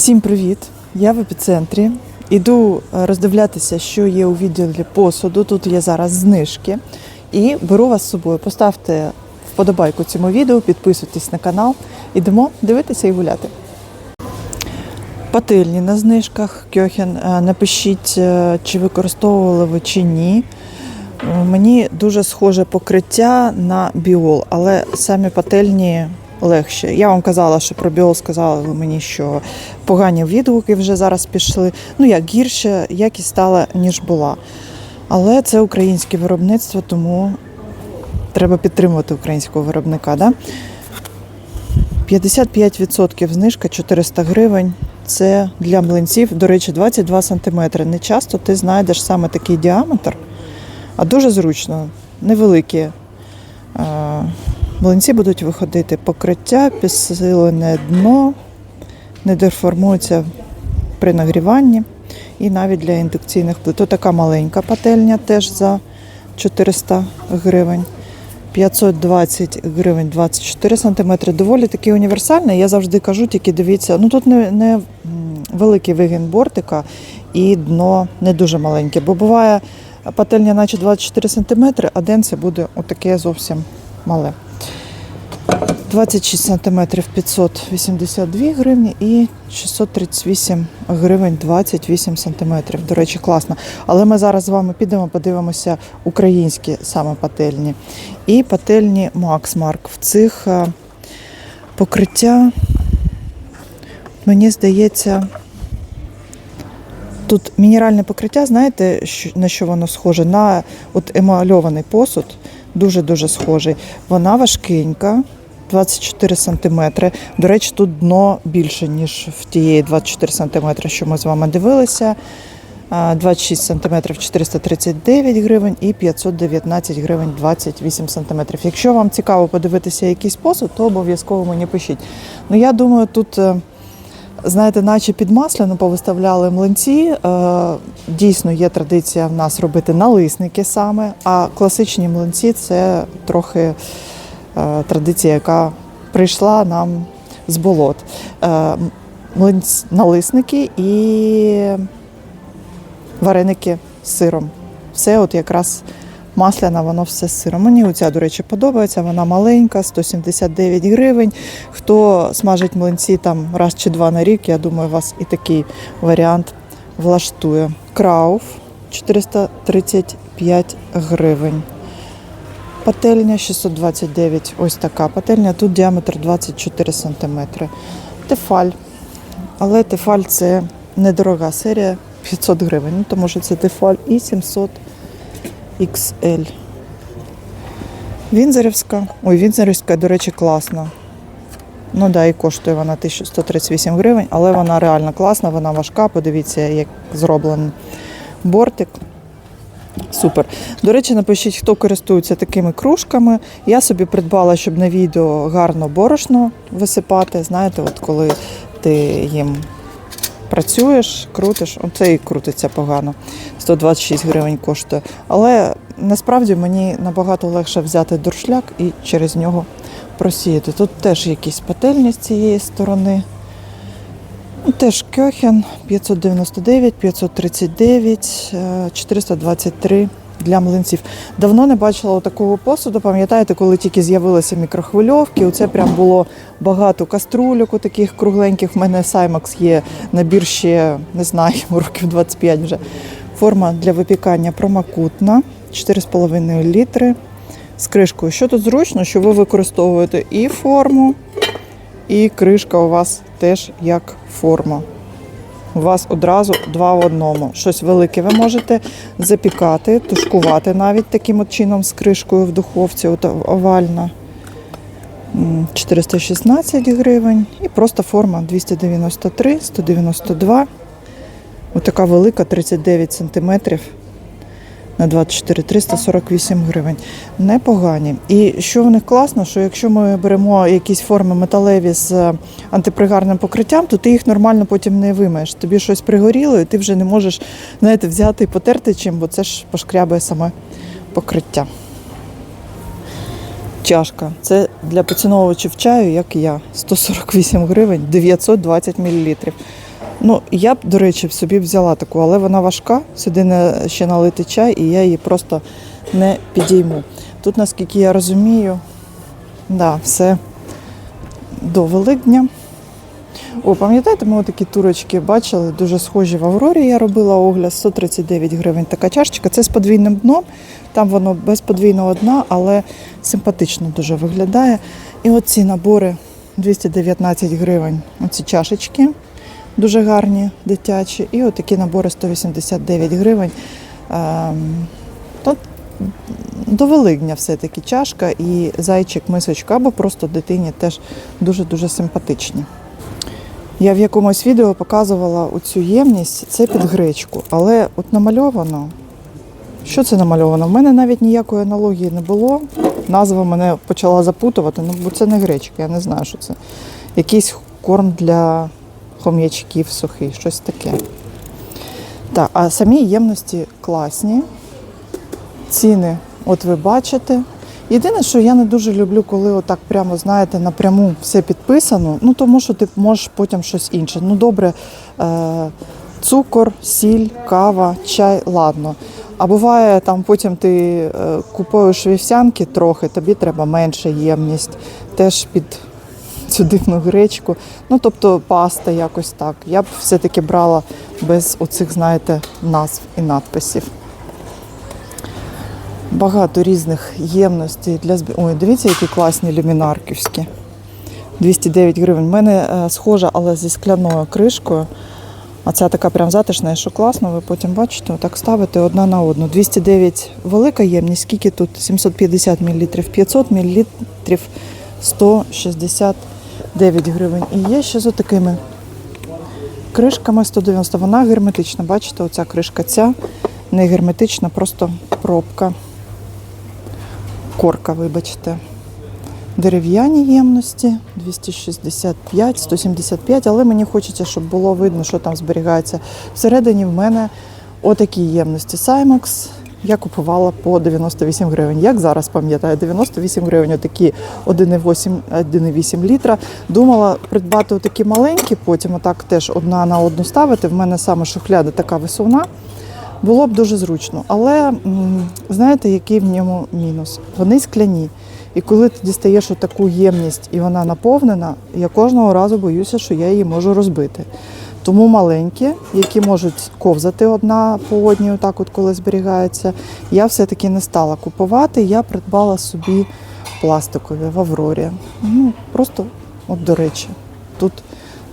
Всім привіт! Я в епіцентрі. Іду е, роздивлятися, що є у відділі посуду. Тут є зараз знижки. І беру вас з собою. Поставте вподобайку цьому відео, підписуйтесь на канал. Ідемо дивитися і гуляти. Пательні на знижках. Кьохен, е, напишіть, е, чи використовували ви чи ні. Мені дуже схоже покриття на біол, але самі пательні легші. Я вам казала, що про біол сказали мені, що погані відгуки вже зараз пішли. Ну як гірше, якість стала, ніж була. Але це українське виробництво, тому треба підтримувати українського виробника. Да? 55% знижка 400 гривень. Це для млинців, до речі, 22 см. Не часто ти знайдеш саме такий діаметр, а дуже зручно, невеликі. Млинці будуть виходити покриття, підсилене дно, не деформується при нагріванні і навіть для індукційних плит. То така маленька пательня теж за 400 гривень. 520 гривень 24 см. Доволі таки універсальний. Я завжди кажу, тільки дивіться, ну тут не, не великий вигін бортика і дно не дуже маленьке. Бо буває пательня, наче 24 см, а денце буде отаке зовсім мале. 26 см 582 гривні і 638 гривень 28 см. До речі, класно. Але ми зараз з вами підемо, подивимося українські саме пательні. І пательні Mark. В цих е, покриття, мені здається, тут мінеральне покриття, знаєте, на що воно схоже? На от емальований посуд, дуже-дуже схожий. Вона важкенька. 24 сантиметри. До речі, тут дно більше, ніж в тієї 24 сантиметри, що ми з вами дивилися. 26 сантиметрів 439 гривень і 519 гривень 28 сантиметрів. Якщо вам цікаво подивитися якийсь посуд, то обов'язково мені пишіть. Ну я думаю, тут. е, Знаєте, наче під масляно повиставляли млинці. Е, Дійсно, є традиція в нас робити налисники саме, а класичні млинці це трохи традиція, яка прийшла нам з болот. Е, налисники і вареники з сиром. Все от якраз масляна, воно все з сиром. Мені оця, до речі, подобається. Вона маленька, 179 гривень. Хто смажить млинці там раз чи два на рік, я думаю, вас і такий варіант влаштує. Крауф 435 гривень. Пательня 629, ось така пательня. Тут діаметр 24 см. Тефаль. Але тефаль це недорога серія 500 гривень, ну, тому що це тефаль і 700 XL. Вінзерівська. Ой, Вінзерівська, до речі, класна. Ну да, і коштує вона 1138 гривень, але вона реально класна, вона важка. Подивіться, як зроблений бортик. Супер. До речі, напишіть, хто користується такими кружками. Я собі придбала, щоб на відео гарно борошно висипати. Знаєте, от коли ти їм працюєш, крутиш, оце і крутиться погано. 126 гривень коштує. Але насправді мені набагато легше взяти дуршляк і через нього просіяти. Тут теж якісь пательні з цієї сторони. Ну, Теж Кьохен 599, 539, е, 423 для млинців. Давно не бачила такого посуду. Пам'ятаєте, коли тільки з'явилися мікрохвильовки, оце прям було багато каструльок, таких кругленьких. В мене Саймакс є набір ще, не знаю, років 25 вже. Форма для випікання промакутна, 4,5 літри з кришкою. Що тут зручно, що ви використовуєте і форму, і кришка у вас теж як форма. У вас одразу два в одному. Щось велике ви можете запікати, тушкувати навіть таким от чином з кришкою в духовці, от овальна. 416 гривень. І просто форма 293, 192. Отака велика, 39 сантиметрів на 24 348 гривень. Непогані. І що в них класно, що якщо ми беремо якісь форми металеві з антипригарним покриттям, то ти їх нормально потім не вимаєш. Тобі щось пригоріло, і ти вже не можеш знаєте, взяти і потерти чим, бо це ж пошкрябує саме покриття. Чашка. Це для поціновувачів чаю, як я. 148 гривень, 920 мл. Ну, я б, до речі, собі взяла таку, але вона важка. Сюди не ще налити чай, і я її просто не підійму. Тут, наскільки я розумію, да, все до Великдня. О, пам'ятаєте, ми такі турочки бачили, дуже схожі в Аврорі. Я робила огляд 139 гривень. Така чашечка. Це з подвійним дном. Там воно без подвійного дна, але симпатично дуже виглядає. І оці набори 219 гривень. Оці чашечки дуже гарні, дитячі. І отакі набори 189 гривень. Ем, Тут до Великдня все-таки чашка і зайчик, мисочка, або просто дитині теж дуже-дуже симпатичні. Я в якомусь відео показувала оцю ємність, це під гречку, але от намальовано. Що це намальовано? В мене навіть ніякої аналогії не було. Назва мене почала запутувати, ну бо це не гречка, я не знаю, що це. Якийсь корм для хом'ячків сухий, щось таке. Так, а самі ємності класні. Ціни, от ви бачите. Єдине, що я не дуже люблю, коли отак прямо, знаєте, напряму все підписано, ну тому що ти можеш потім щось інше. Ну добре, е- цукор, сіль, кава, чай, ладно. А буває, там потім ти е, купуєш вівсянки трохи, тобі треба менша ємність, теж під цю дивну гречку. Ну, тобто паста якось так. Я б все-таки брала без оцих, знаєте, назв і надписів. Багато різних ємностей для збі... Ой, дивіться, які класні люмінарківські. 209 гривень. У мене е, схожа, але зі скляною кришкою. А ця така прям затишна, що класно, ви потім бачите, отак ставите одна на одну. 209 велика ємність, скільки тут? 750 мл, 500 мл 169 гривень. І є ще з отакими кришками 190. Вона герметична. Бачите, оця кришка ця не герметична, просто пробка. Корка, вибачте. Дерев'яні ємності 265, 175, але мені хочеться, щоб було видно, що там зберігається. Всередині в мене отакі ємності Cymox. Я купувала по 98 гривень. Як зараз пам'ятаю, 98 гривень, отакі 1,8 1,8 літра. Думала придбати отакі маленькі, потім отак теж одна на одну ставити. В мене саме шухляда така висувна. Було б дуже зручно. Але знаєте, який в ньому мінус? Вони скляні. І коли ти дістаєш таку ємність і вона наповнена, я кожного разу боюся, що я її можу розбити. Тому маленькі, які можуть ковзати одна по одній, отак от коли зберігаються, я все-таки не стала купувати. Я придбала собі пластикові в Аврорі. Ну, просто, от до речі, тут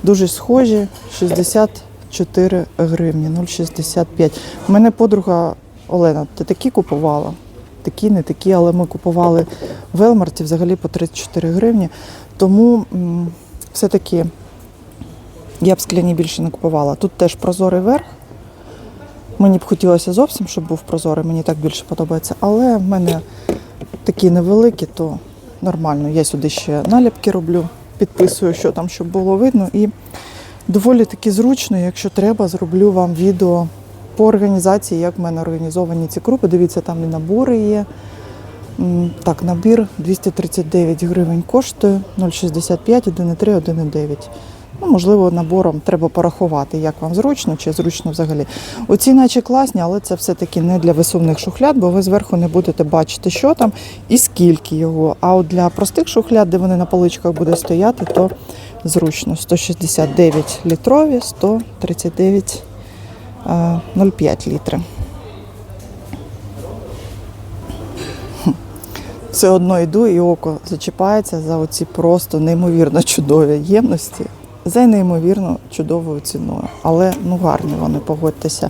дуже схожі 64 гривні, 0,65. У мене подруга Олена, ти такі купувала? Такі, не такі, але ми купували в Елмарті взагалі по 34 гривні. Тому все-таки я б скляні більше не купувала. Тут теж прозорий верх. Мені б хотілося зовсім, щоб був прозорий, мені так більше подобається. Але в мене такі невеликі, то нормально. Я сюди ще наліпки роблю, підписую, що там, щоб було видно. І доволі таки зручно, якщо треба, зроблю вам відео по організації, як в мене організовані ці групи. Дивіться, там і набори є. Так, набір 239 гривень коштує 0,65, 1,3, 1,9. Ну, можливо, набором треба порахувати, як вам зручно чи зручно взагалі. Оці наче класні, але це все-таки не для висувних шухляд, бо ви зверху не будете бачити, що там і скільки його. А от для простих шухляд, де вони на поличках буде стояти, то зручно. 169 літрові, 139 е, 0,5 літри. Все одно йду і око зачіпається за оці просто неймовірно чудові ємності за неймовірно чудовою ціною. Але ну гарні вони, погодьтеся.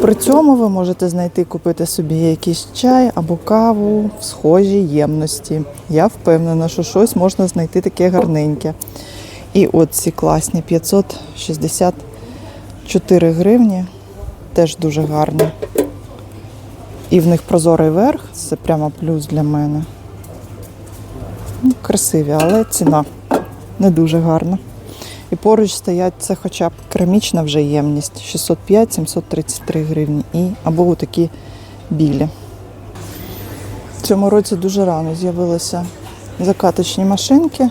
При цьому ви можете знайти, купити собі якийсь чай або каву в схожій ємності. Я впевнена, що щось можна знайти таке гарненьке. І от ці класні 564 гривні, теж дуже гарні. І в них прозорий верх, це прямо плюс для мене. Ну, красиві, але ціна не дуже гарна. І поруч стоять це хоча б керамічна вже ємність 605-733 гривні. І або такі білі. В цьому році дуже рано з'явилися закаточні машинки.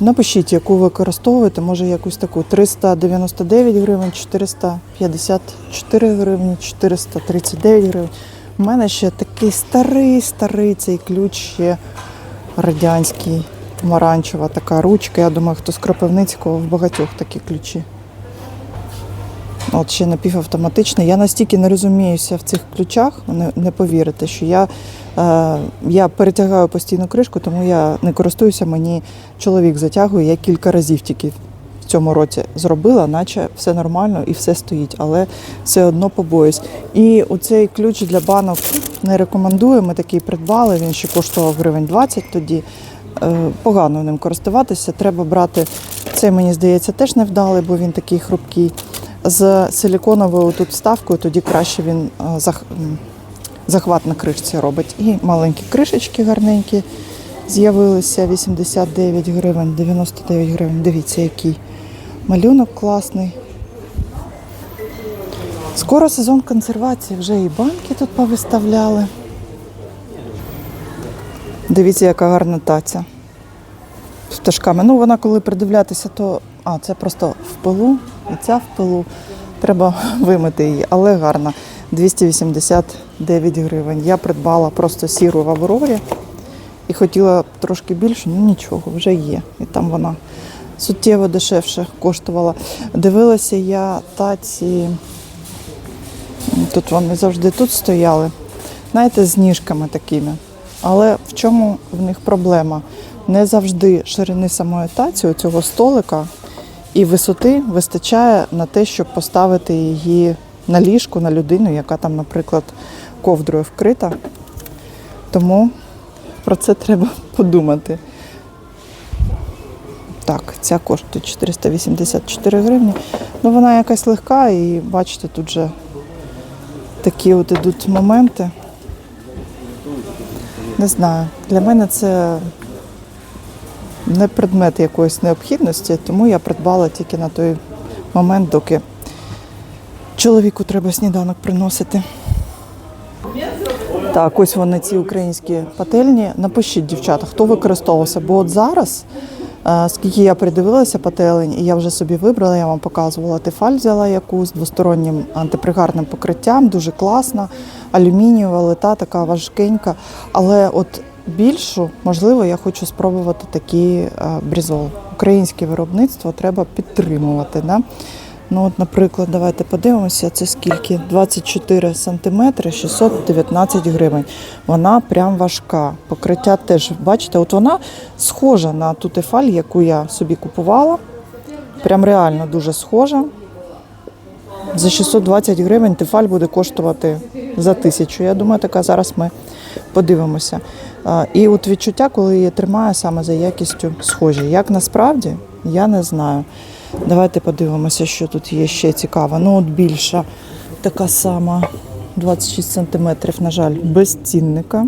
Напишіть, яку ви використовуєте, може якусь таку 399 гривень, 454 гривні, 439 гривень. У мене ще такий старий, старий цей ключ ще радянський, помаранчева така ручка. Я думаю, хто з Кропивницького в багатьох такі ключі. От ще напівавтоматичний. Я настільки не розуміюся в цих ключах, не, не повірите, що я, е, я перетягаю постійну кришку, тому я не користуюся, мені чоловік затягує. Я кілька разів тільки в цьому році зробила, наче все нормально і все стоїть, але все одно побоюсь. І оцей ключ для банок не рекомендую. Ми такий придбали, він ще коштував гривень 20 тоді. Е, Погано ним користуватися. Треба брати цей, мені здається, теж невдалий, бо він такий хрупкий. З силіконовою тут вставкою, тоді краще він е, захват на кришці робить. І маленькі кришечки гарненькі з'явилися 89 гривень, 99 гривень. Дивіться, який малюнок класний. Скоро сезон консервації, вже і банки тут повиставляли. Дивіться, яка гарна таця з пташками. Ну, вона коли придивлятися, то а, це просто в пилу, і ця в пилу. Треба вимити її, але гарна. 289 гривень. Я придбала просто сіру в Аврорі і хотіла трошки більше, ну нічого, вже є. І там вона суттєво дешевше коштувала. Дивилася я таці, тут вони завжди тут стояли, знаєте, з ніжками такими. Але в чому в них проблема? Не завжди ширини самої таці, цього столика і висоти вистачає на те, щоб поставити її на ліжку, на людину, яка там, наприклад, ковдрою вкрита. Тому про це треба подумати. Так, ця коштує 484 гривні. Ну, вона якась легка, і бачите, тут же такі от ідуть моменти. Не знаю. Для мене це не предмет якоїсь необхідності, тому я придбала тільки на той момент, доки чоловіку треба сніданок приносити. Так, ось вони ці українські пательні. Напишіть, дівчата, хто використовувався, бо от зараз, скільки я придивилася пателень, і я вже собі вибрала, я вам показувала тефаль взяла яку з двостороннім антипригарним покриттям, дуже класна, алюмінієва лита, така важкенька. Але от більшу, можливо, я хочу спробувати такі е, брізол. Українське виробництво треба підтримувати. Да? Ну, от, наприклад, давайте подивимося, це скільки? 24 сантиметри, 619 гривень. Вона прям важка. Покриття теж, бачите, от вона схожа на ту тефаль, яку я собі купувала. Прям реально дуже схожа. За 620 гривень тефаль буде коштувати за тисячу. Я думаю, така зараз ми подивимося. І от відчуття, коли її тримаю саме за якістю схожі. Як насправді, я не знаю. Давайте подивимося, що тут є ще цікаво. Ну, от більша така сама 26 сантиметрів, на жаль, без цінника.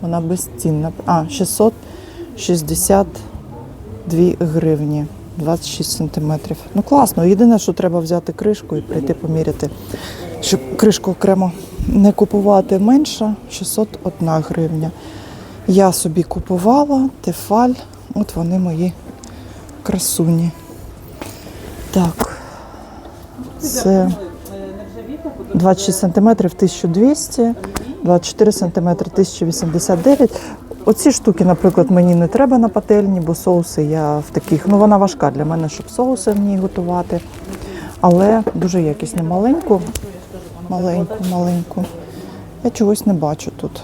Вона безцінна. А, 662 гривні. 26 сантиметрів. Ну класно. Єдине, що треба взяти кришку і прийти поміряти, щоб кришку окремо не купувати менше 601 гривня. Я собі купувала тефаль, от вони мої красуні. Так. Це 26 сантиметрів 1200, 24 сантиметри 1089. Оці штуки, наприклад, мені не треба на пательні, бо соуси я в таких, ну вона важка для мене, щоб соуси в ній готувати. Але дуже якісне. Маленьку, маленьку, маленьку. Я чогось не бачу тут.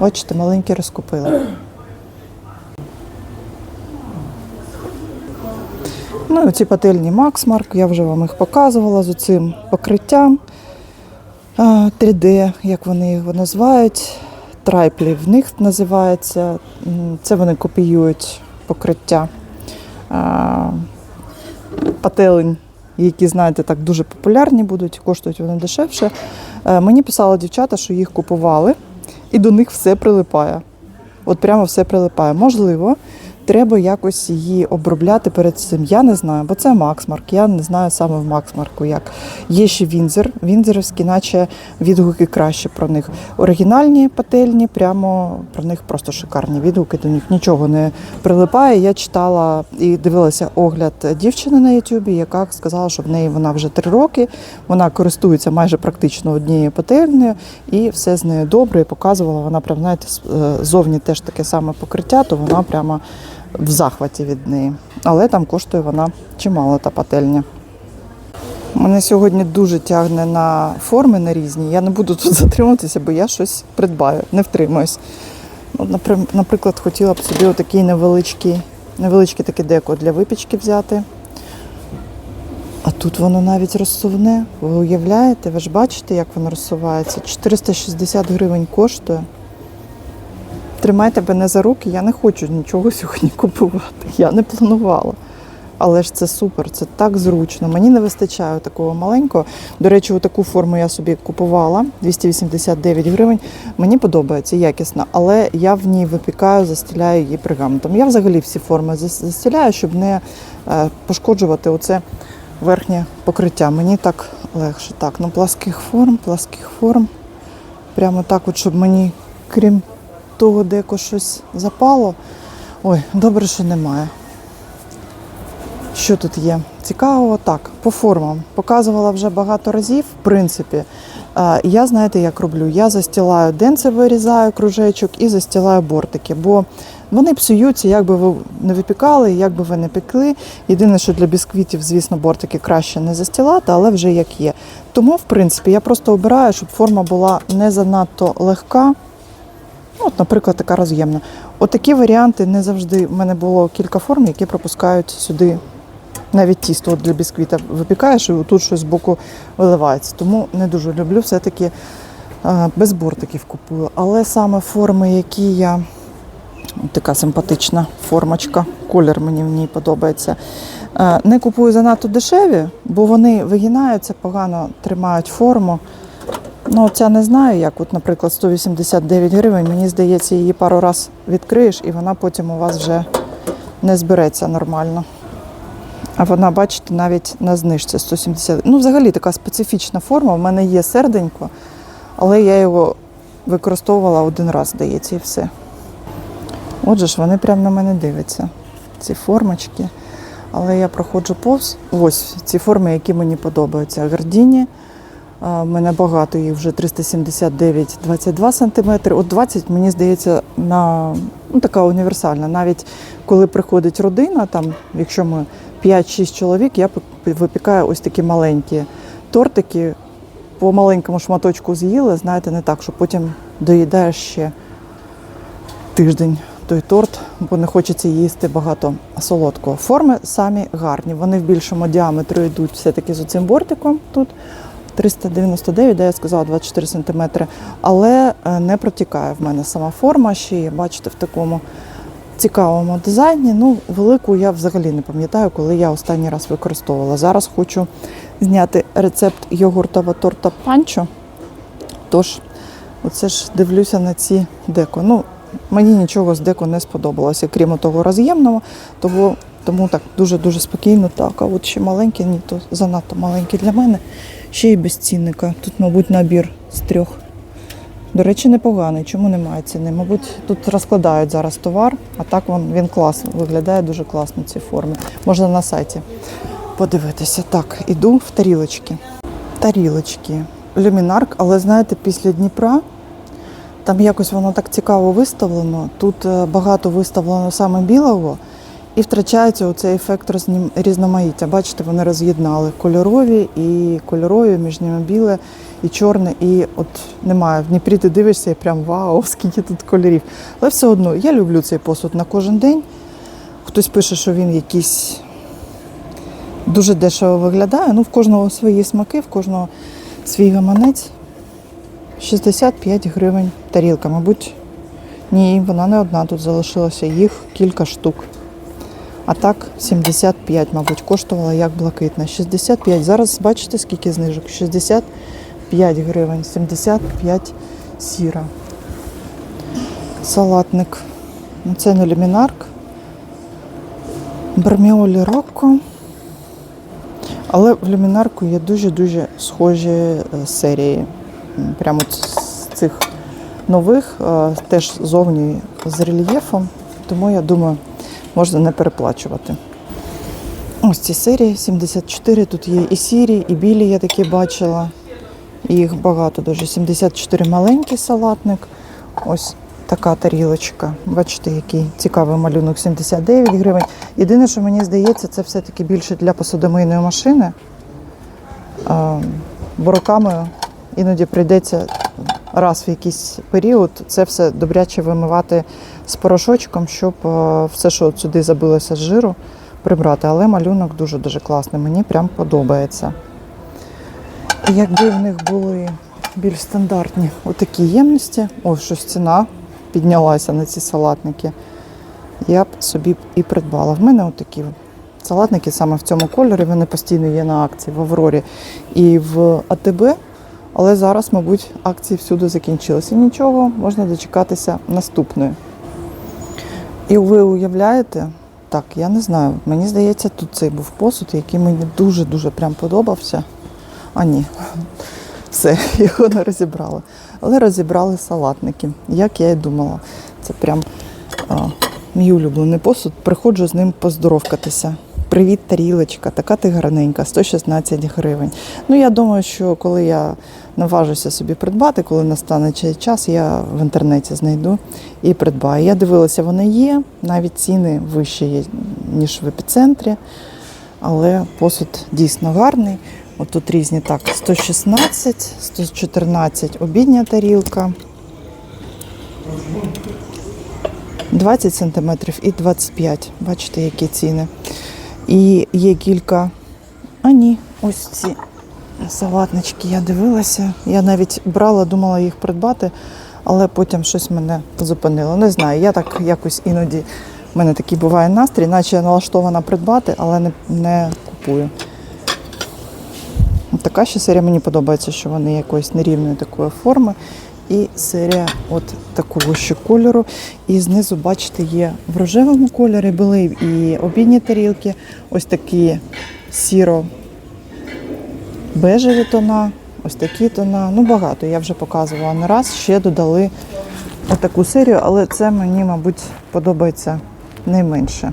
Бачите, маленькі розкупили. Ну і ці пательні Максмарк, я вже вам їх показувала з цим покриттям 3D, як вони його називають. Трайплі в них називається. Це вони копіюють покриття а, пателень, які, знаєте, так дуже популярні будуть, коштують вони дешевше. Е, Мені писали дівчата, що їх купували, і до них все прилипає. От прямо все прилипає. Можливо, треба якось її обробляти перед цим. Я не знаю, бо це Максмарк. Я не знаю саме в Максмарку як. Є ще Вінзер, Вінзерівські, наче відгуки краще про них. Оригінальні пательні, прямо про них просто шикарні відгуки. До них нічого не прилипає. Я читала і дивилася огляд дівчини на Ютубі, яка сказала, що в неї вона вже три роки. Вона користується майже практично однією пательнею, і все з нею добре. І показувала вона прям знаєте, е, зовні теж таке саме покриття, то вона прямо в захваті від неї. Але там коштує вона чимало та пательня. Мене сьогодні дуже тягне на форми на різні. Я не буду тут затримуватися, бо я щось придбаю, не втримуюсь. Наприклад, хотіла б собі отакий невеличкий, невеличке таке деко для випічки взяти. А тут воно навіть розсувне. Ви уявляєте? Ви ж бачите, як воно розсувається? 460 гривень коштує. Тримайте мене за руки, я не хочу нічого сьогодні купувати. Я не планувала. Але ж це супер, це так зручно. Мені не вистачає такого маленького. До речі, таку форму я собі купувала 289 гривень. Мені подобається якісно, але я в ній випікаю, застіляю її пергаментом. Я взагалі всі форми зас- застіляю, щоб не е, пошкоджувати оце верхнє покриття. Мені так легше. Так, ну пласких форм, пласких форм. Прямо так, от, щоб мені, крім того, деко щось запало. Ой, добре, що немає. Що тут є? Цікаво, так, по формам. Показувала вже багато разів, в принципі. Я знаєте, як роблю? Я застілаю денце, вирізаю кружечок і застілаю бортики, бо вони псуються, як би ви не випікали, як би ви не пекли. Єдине, що для бісквітів, звісно, бортики краще не застілати, але вже як є. Тому, в принципі, я просто обираю, щоб форма була не занадто легка. Ну, От, наприклад, така роз'ємна. Отакі варіанти не завжди. В мене було кілька форм, які пропускають сюди навіть тісто от для бісквіта випікаєш, і тут щось з боку виливається. Тому не дуже люблю, все-таки е, без бортиків купую. Але саме форми, які я. От така симпатична формочка, колір мені в ній подобається. Е, Не купую занадто дешеві, бо вони вигинаються, погано тримають форму. Ну, ця не знаю, як, от, наприклад, 189 гривень. Мені здається, її пару раз відкриєш, і вона потім у вас вже не збереться нормально. А вона, бачите, навіть на знижці 170. Ну, взагалі така специфічна форма. У мене є серденько, але я його використовувала один раз, здається, і все. Отже ж, вони прямо на мене дивляться, ці формочки. Але я проходжу повз. Ось ці форми, які мені подобаються. Гардіні. У мене багато їх вже 379 22 см. От 20, мені здається, на ну, така універсальна. Навіть коли приходить родина, там, якщо ми 5-6 чоловік, я випікаю ось такі маленькі тортики. По маленькому шматочку з'їли, знаєте, не так, що потім доїдаєш ще тиждень той торт, бо не хочеться їсти багато солодкого. Форми самі гарні. Вони в більшому діаметру йдуть все-таки з оцим бортиком тут. 399, де я сказала 24 см, але е, не протікає в мене сама форма. Ще є, бачите, в такому цікавому дизайні. Ну, велику я взагалі не пам'ятаю, коли я останній раз використовувала. Зараз хочу зняти рецепт йогуртового торта панчо. Тож, оце ж дивлюся на ці деко. Ну, мені нічого з деко не сподобалося, крім того роз'ємного, того, тому так дуже-дуже спокійно. Так, а от ще маленькі, ні, то занадто маленькі для мене. Ще й без цінника. Тут, мабуть, набір з трьох. До речі, непоганий. Чому немає ціни? Мабуть, тут розкладають зараз товар, а так він, він класно, виглядає дуже класно в цій формі. Можна на сайті подивитися. Так, іду в тарілочки. Тарілочки. Люмінарк, але знаєте, після Дніпра там якось воно так цікаво виставлено. Тут е, багато виставлено саме білого, і втрачається оцей ефект різноманіття. Бачите, вони роз'єднали кольорові і кольорові, між ними біле і чорне. І от немає. В Дніпрі ти дивишся і прям вау, скільки тут кольорів. Але все одно я люблю цей посуд на кожен день. Хтось пише, що він якийсь дуже дешево виглядає. Ну, в кожного свої смаки, в кожного свій гаманець. 65 гривень тарілка. Мабуть, ні, вона не одна тут залишилася, їх кілька штук. А так 75, мабуть, коштувала як блакитна. 65. Зараз бачите, скільки знижок? 65 гривень, 75 сіра. Салатник. Ну, Це не люмінарк. Берміолі Рокко. Але в люмінарку є дуже-дуже схожі е, серії. Прямо з цих нових, е, теж зовні з рельєфом. Тому я думаю, можна не переплачувати. Ось ці серії 74. Тут є і сірі, і білі, я такі бачила. Їх багато дуже. 74 маленький салатник. Ось така тарілочка. Бачите, який цікавий малюнок 79 гривень. Єдине, що мені здається, це все-таки більше для посудомийної машини. Бо руками іноді прийдеться раз в якийсь період це все добряче вимивати з порошочком, щоб е, все, що сюди забилося з жиру, прибрати. Але малюнок дуже-дуже класний. Мені прям подобається. Якби в них були більш стандартні отакі ємності, ось щось ціна піднялася на ці салатники, я б собі і придбала. В мене отакі салатники саме в цьому кольорі, вони постійно є на акції в Аврорі і в АТБ. Але зараз, мабуть, акції всюди закінчилися. Нічого, можна дочекатися наступної. І ви уявляєте, так, я не знаю, мені здається, тут цей був посуд, який мені дуже-дуже прям подобався. А ні, все, його не розібрали. Але розібрали салатники, як я і думала. Це прям а, мій улюблений посуд. Приходжу з ним поздоровкатися. Привіт, тарілочка, така ти гарненька, 116 гривень. Ну, я думаю, що коли я наважуся собі придбати, коли настане час, я в інтернеті знайду і придбаю. Я дивилася, вони є, навіть ціни вищі є, ніж в епіцентрі, але посуд дійсно гарний. От тут різні так: 116, 114 обідня тарілка. 20 см і 25. Бачите, які ціни. І є кілька. А ні, ось ці салатнички я дивилася. Я навіть брала, думала їх придбати, але потім щось мене зупинило. Не знаю, я так якось іноді. в мене такий буває настрій, наче я налаштована придбати, але не, не купую. Така ще серія мені подобається, що вони якоїсь нерівної такої форми. І серія от такого ще кольору. І знизу, бачите, є в рожевому кольорі були і обідні тарілки, ось такі сіро бежеві тона, ось такі тона. Ну, багато. Я вже показувала не раз. Ще додали таку серію, але це мені, мабуть, подобається найменше.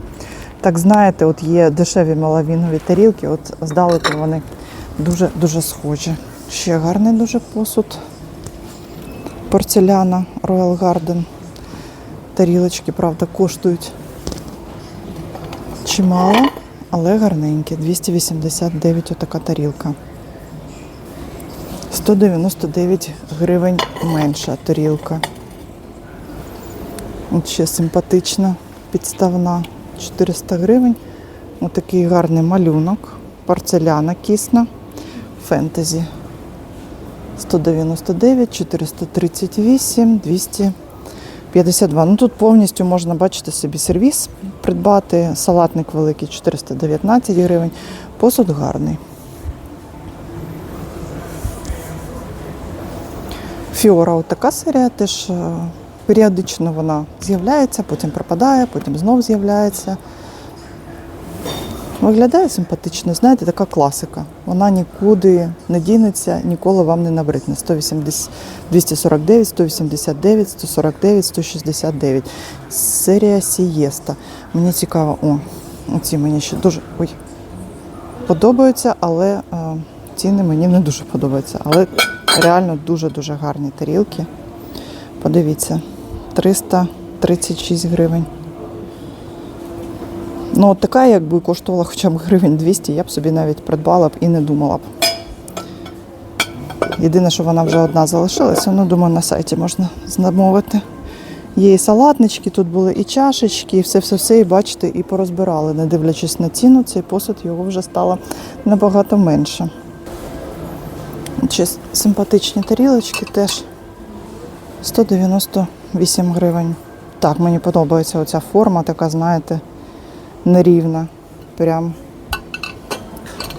Так, знаєте, от є дешеві малавінові тарілки, от здалеку вони дуже-дуже схожі. Ще гарний дуже посуд. Порцеляна Royal Garden. Тарілочки, правда, коштують чимало, але гарненькі. 289 отака тарілка. 199 гривень менша тарілка. От ще симпатична, підставна. 400 гривень. Отакий гарний малюнок. Порцеляна кисна. Фентезі. 199, 438, 252. Ну тут повністю можна бачити собі сервіс, придбати. Салатник великий 419 гривень. Посуд гарний. Фіора, така серія теж е, періодично вона з'являється, потім пропадає, потім знов з'являється. Виглядає симпатично, знаєте, така класика. Вона нікуди не дінеться, ніколи вам не набридне. 180, 249, 189, 149, 169. Серія Сієста. Мені цікаво, о, оці мені ще дуже ой, подобаються, але е, ціни мені не дуже подобаються. Але реально дуже-дуже гарні тарілки. Подивіться, 336 гривень. Ну, от така, якби коштувала хоча б гривень 200, я б собі навіть придбала б і не думала б. Єдине, що вона вже одна залишилася, ну, думаю, на сайті можна замовити. Є і салатнички, тут були і чашечки, і все-все-все, і бачите, і порозбирали. Не дивлячись на ціну, цей посуд його вже стало набагато менше. Ще симпатичні тарілочки теж 198 гривень. Так, мені подобається оця форма, така, знаєте, нерівна. Прям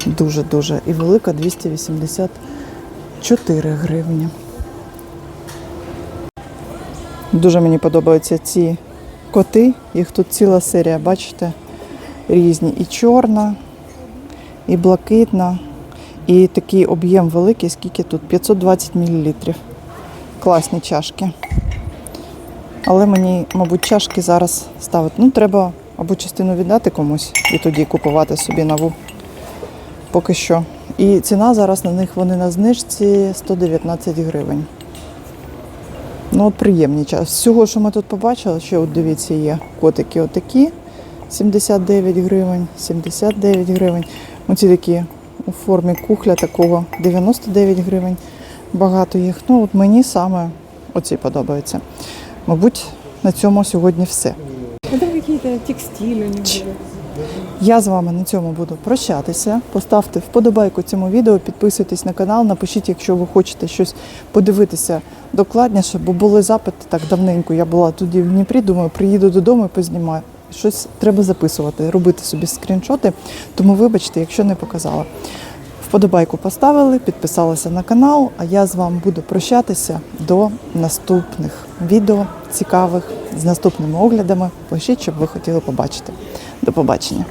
дуже-дуже. І велика 284 гривні. Дуже мені подобаються ці коти. Їх тут ціла серія, бачите? різні. І чорна, і блакитна, і такий об'єм великий, скільки тут? 520 мл. Класні чашки. Але мені, мабуть, чашки зараз ставити. Ну, треба або частину віддати комусь і тоді купувати собі нову. Поки що. І ціна зараз на них вони на знижці 119 гривень. Ну, от приємні час. Всього, що ми тут побачили, ще от дивіться, є котики отакі 79 гривень, 79 гривень. Оці такі у формі кухля такого 99 гривень. Багато їх. Ну, от мені саме оці подобаються. Мабуть, на цьому сьогодні все. Там какие-то текстиль у них. Я з вами на цьому буду прощатися. Поставте вподобайку цьому відео, підписуйтесь на канал, напишіть, якщо ви хочете щось подивитися докладніше, бо були запити так давненько. Я була тоді в Дніпрі, думаю, приїду додому і познімаю. Щось треба записувати, робити собі скріншоти. Тому вибачте, якщо не показала. Вподобайку поставили, підписалися на канал, а я з вами буду прощатися до наступних відео цікавих з наступними оглядами. Пишіть, щоб ви хотіли побачити. До побачення.